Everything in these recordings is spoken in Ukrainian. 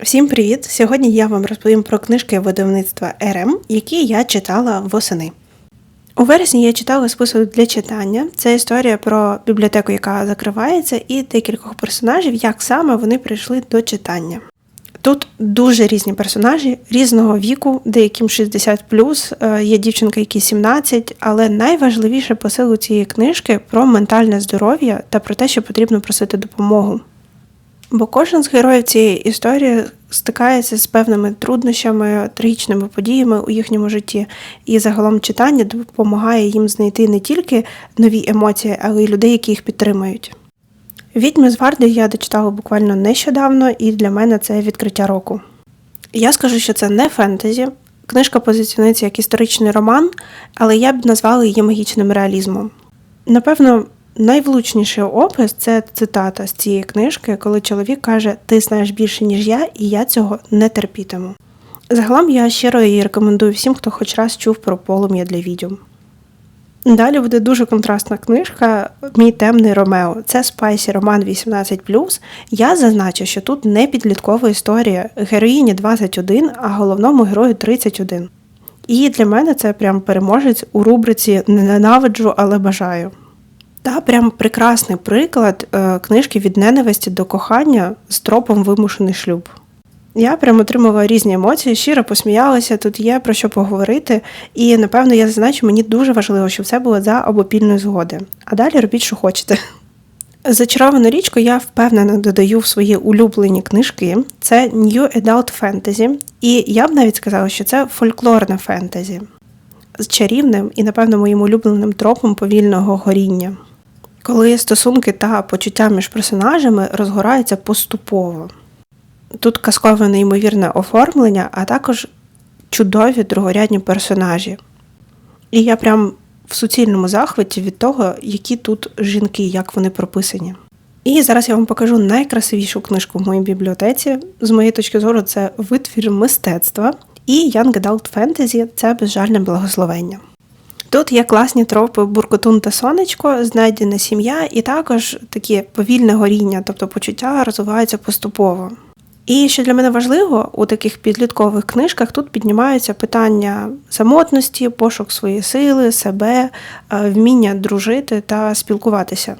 Всім привіт! Сьогодні я вам розповім про книжки видавництва РМ, які я читала восени. У вересні я читала список для читання. Це історія про бібліотеку, яка закривається, і декількох персонажів, як саме вони прийшли до читання. Тут дуже різні персонажі різного віку, деяким 60 е, є дівчинка, які 17, але найважливіше посилу цієї книжки про ментальне здоров'я та про те, що потрібно просити допомогу. Бо кожен з героїв цієї історії стикається з певними труднощами, трагічними подіями у їхньому житті, і загалом читання допомагає їм знайти не тільки нові емоції, але й людей, які їх підтримують. Відьми з Варди я дочитала буквально нещодавно, і для мене це відкриття року. Я скажу, що це не фентезі. Книжка позиціонується як історичний роман, але я б назвала її магічним реалізмом. Напевно, найвлучніший опис це цитата з цієї книжки, коли чоловік каже: Ти знаєш більше, ніж я, і я цього не терпітиму. Загалом я щиро її рекомендую всім, хто хоч раз чув про полум'я для відьом. Далі буде дуже контрастна книжка Мій темний Ромео. Це спайсі роман 18. Я зазначу, що тут не підліткова історія. Героїні 21, а головному герою 31. І для мене це прям переможець у рубриці ненавиджу, але бажаю. Та прям прекрасний приклад е, книжки від ненависті до кохання з тропом вимушений шлюб. Я прям отримала різні емоції, щиро посміялася, тут є про що поговорити, і напевно я зазначу, мені дуже важливо, щоб все було за обопільної згоди. А далі робіть, що хочете. Зачаровану річку я впевнено додаю в свої улюблені книжки. Це New Adult Fantasy, і я б навіть сказала, що це фольклорне фентезі з чарівним і, напевно, моїм улюбленим тропом повільного горіння, коли стосунки та почуття між персонажами розгораються поступово. Тут казкове неймовірне оформлення, а також чудові другорядні персонажі. І я прям в суцільному захваті від того, які тут жінки, як вони прописані. І зараз я вам покажу найкрасивішу книжку в моїй бібліотеці. З моєї точки зору, це витвір мистецтва і Young Adult Fantasy це безжальне благословення. Тут є класні тропи буркотун та сонечко, знайдена сім'я, і також таке повільне горіння, тобто почуття розвиваються поступово. І що для мене важливо, у таких підліткових книжках тут піднімаються питання самотності, пошук своєї сили, себе, е, вміння дружити та спілкуватися.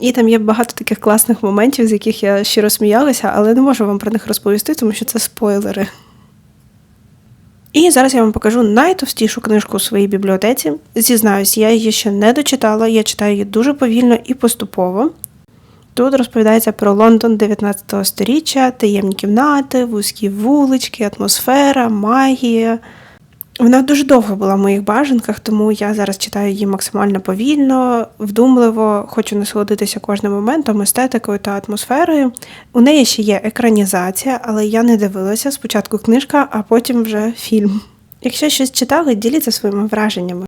І там є багато таких класних моментів, з яких я щиро сміялася, але не можу вам про них розповісти, тому що це спойлери. І зараз я вам покажу найтовстішу книжку у своїй бібліотеці. Зізнаюсь, я її ще не дочитала, я читаю її дуже повільно і поступово. Тут розповідається про Лондон 19 століття, таємні кімнати, вузькі вулички, атмосфера, магія. Вона дуже довго була в моїх бажанках, тому я зараз читаю її максимально повільно, вдумливо, хочу насолодитися кожним моментом, естетикою та атмосферою. У неї ще є екранізація, але я не дивилася спочатку книжка, а потім вже фільм. Якщо щось читали, діліться своїми враженнями.